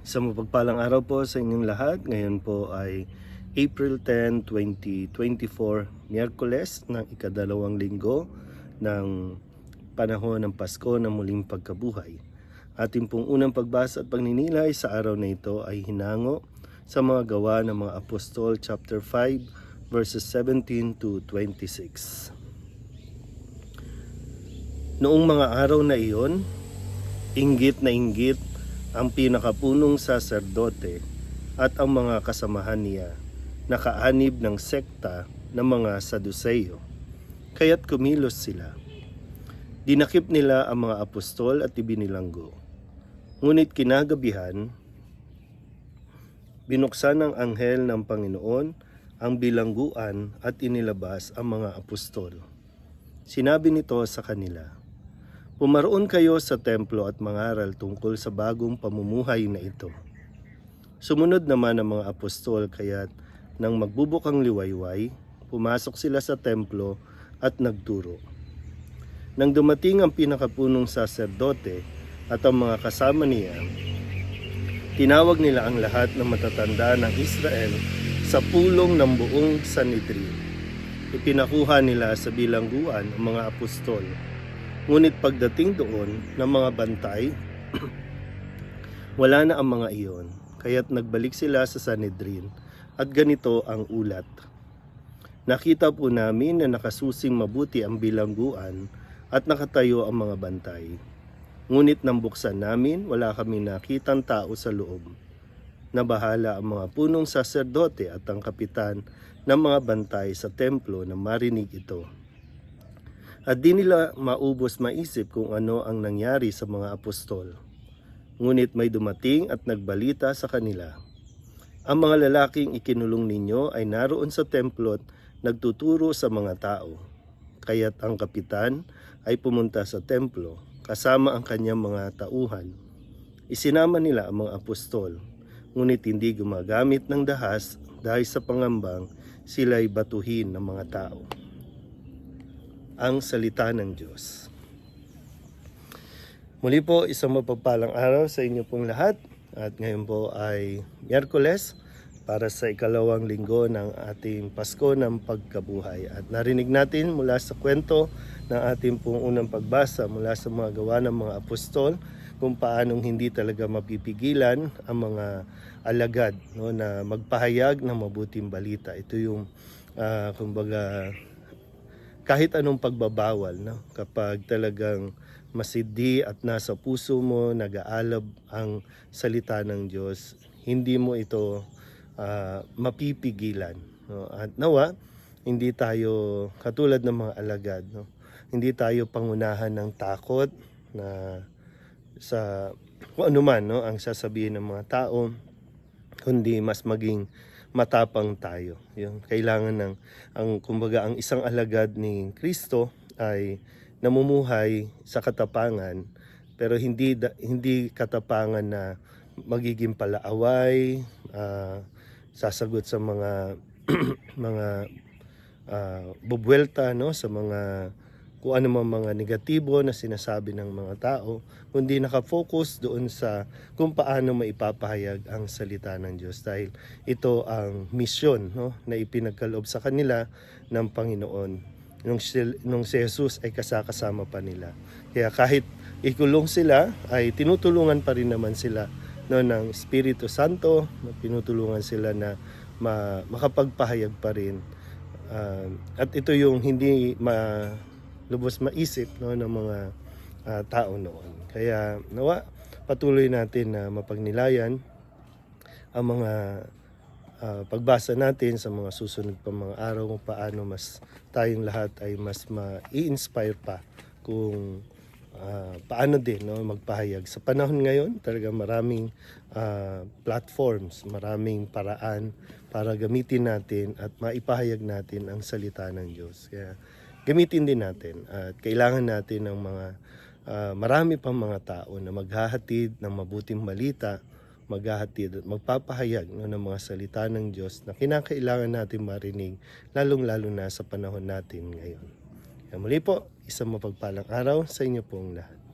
Isang mapagpalang araw po sa inyong lahat. Ngayon po ay April 10, 2024, Miyerkules ng ikadalawang linggo ng panahon ng Pasko ng muling pagkabuhay. Ating pong unang pagbasa at pagninilay sa araw na ito ay hinango sa mga gawa ng mga apostol chapter 5 verses 17 to 26. Noong mga araw na iyon, inggit na inggit ang pinakapunong saserdote at ang mga kasamahan niya nakaanib ng sekta ng mga Saduseyo. Kaya't kumilos sila. Dinakip nila ang mga apostol at ibinilanggo. Ngunit kinagabihan, binuksan ng anghel ng Panginoon ang bilangguan at inilabas ang mga apostol. Sinabi nito sa kanila, Pumaroon kayo sa templo at mangaral tungkol sa bagong pamumuhay na ito. Sumunod naman ang mga apostol kaya't nang magbubukang liwayway, pumasok sila sa templo at nagturo. Nang dumating ang pinakapunong saserdote at ang mga kasama niya, tinawag nila ang lahat ng matatanda ng Israel sa pulong ng buong Sanhedrin. Ipinakuha nila sa bilangguan ang mga apostol Ngunit pagdating doon ng mga bantay, wala na ang mga iyon. Kaya't nagbalik sila sa Sanhedrin at ganito ang ulat. Nakita po namin na nakasusing mabuti ang bilangguan at nakatayo ang mga bantay. Ngunit nang buksan namin, wala kami nakitang tao sa loob. Nabahala ang mga punong saserdote at ang kapitan ng mga bantay sa templo na marinig ito. At di nila maubos maisip kung ano ang nangyari sa mga apostol. Ngunit may dumating at nagbalita sa kanila. Ang mga lalaking ikinulong ninyo ay naroon sa templo at nagtuturo sa mga tao. Kaya't ang kapitan ay pumunta sa templo kasama ang kanyang mga tauhan. Isinama nila ang mga apostol, ngunit hindi gumagamit ng dahas dahil sa pangambang sila'y batuhin ng mga tao ang salita ng Diyos. Muli po, isang mapagpalang araw sa inyo pong lahat. At ngayon po ay Miyerkules para sa ikalawang linggo ng ating Pasko ng Pagkabuhay. At narinig natin mula sa kwento ng ating pong unang pagbasa mula sa mga gawa ng mga apostol kung paanong hindi talaga mapipigilan ang mga alagad no, na magpahayag ng mabuting balita. Ito yung uh, kumbaga kahit anong pagbabawal no? Kapag talagang masidi at nasa puso mo nag-aalab ang salita ng Diyos hindi mo ito uh, mapipigilan no? At nawa hindi tayo katulad ng mga alagad no? Hindi tayo pangunahan ng takot na sa kung ano man no? Ang sasabihin ng mga tao kundi mas maging matapang tayo. Yung kailangan ng ang kumbaga ang isang alagad ni Kristo ay namumuhay sa katapangan pero hindi hindi katapangan na magiging palaaway, uh, sasagot sa mga mga uh, bubwelta no sa mga kung ano man mga negatibo na sinasabi ng mga tao, kundi nakafocus doon sa kung paano maipapahayag ang salita ng Diyos dahil ito ang misyon no, na ipinagkaloob sa kanila ng Panginoon nung, nung si Jesus ay kasakasama pa nila. Kaya kahit ikulong sila, ay tinutulungan pa rin naman sila no, ng Espiritu Santo, pinutulungan sila na ma, makapagpahayag pa rin. Uh, at ito yung hindi ma, lubos maisip no, ng mga uh, tao noon. Kaya nawa patuloy natin na mapagnilayan ang mga uh, pagbasa natin sa mga susunod pa mga araw kung paano mas tayong lahat ay mas ma-inspire pa kung uh, paano din no, magpahayag. Sa panahon ngayon, talaga maraming uh, platforms, maraming paraan para gamitin natin at maipahayag natin ang salita ng Diyos. Kaya gamitin din natin at kailangan natin ng mga uh, marami pang mga tao na maghahatid ng mabuting balita, maghahatid at magpapahayag no, ng mga salita ng Diyos na kinakailangan natin marinig lalong-lalo na sa panahon natin ngayon. Kaya muli po, isang mapagpalang araw sa inyo pong lahat.